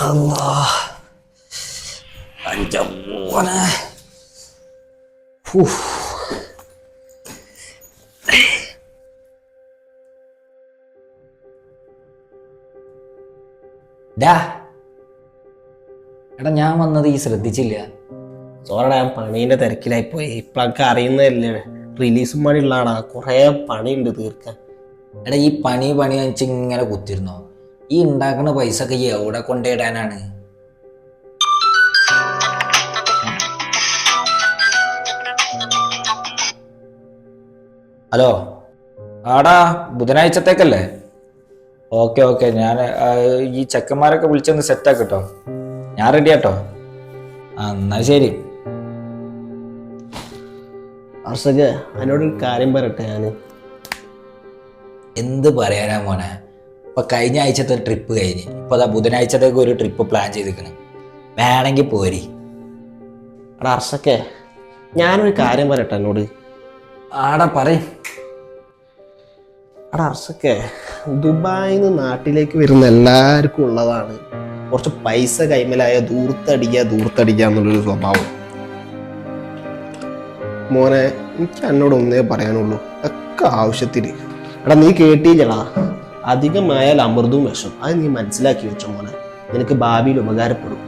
അല്ലാ എന്റെ മോനെ ഫൂ. ഡാ. എടാ ഞാൻ വന്നത് ഈ ശ്രദ്ധിച്ചില്ല. സോറടാ ഞാൻ പണീന്റെ തിരക്കിലായി പോയി. ഇപ്പോഴൊക്കെ അറിയുന്നതല്ലേ. റിലീസും പണി ഉള്ളതാടാ കുറേ പണിയുണ്ട് തീർക്കാൻ. എടാ ഈ പണി പണി വെച്ച് ഇങ്ങനെ കുത്തിരുന്നോ? ഈ ഉണ്ടാക്കുന്ന പൈസ ഒക്കെ എവിടെ കൊണ്ടിടാനാണ്? ഹലോ? ആടാ ബുധനാഴ്ചത്തേക്കല്ലേ? Okay okay. ഞാൻ ഈ ചെക്കന്മാരൊക്കെ വിളിച്ചൊന്ന് സെറ്റാക്ക് കേട്ടോ ഞാൻ റെഡി ആട്ടോ ആ എന്നാ ശരി. അർഷക് എന്നോടൊരു കാര്യം പറയട്ടെ ഞാൻ എന്ത് പറയാനാ മോനെ? ഇപ്പൊ കഴിഞ്ഞ ആഴ്ചത്തെ ട്രിപ്പ് കഴിഞ്ഞ്. ഇപ്പൊ അതാ ബുധനാഴ്ചത്തേക്ക് ഒരു ട്രിപ്പ് പ്ലാൻ ചെയ്തിരിക്കണം. വേണമെങ്കിൽ പോരി. എടാ അർഷക്കെ ഞാനൊരു കാര്യം പറയട്ടെ എന്നോട്. ആടാ പറയും. എടാ അർഷക്കെ ദുബായിൽ നിന്ന് നാട്ടിലേക്ക് വരുന്ന എല്ലാവർക്കും ഉള്ളതാണ്. കുറച്ച് പൈസ കൈമലായ ദൂർത്തടിക്കുക ദൂർത്തടിക്കുക എന്നുള്ളൊരു സ്വഭാവം. മോനെ എനിക്ക് എന്നോട് ഒന്നേ പറയാനുള്ളൂ. ഒക്കെ ആവശ്യത്തിന്. എടാ നീ കേട്ടില്ലടാ. അധികമായാൽ അമൃതും വിഷം. അത് നീ മനസ്സിലാക്കി വെച്ചോ മോനെ. നിനക്ക് ഭാവിയിൽ ഉപകാരപ്പെടും.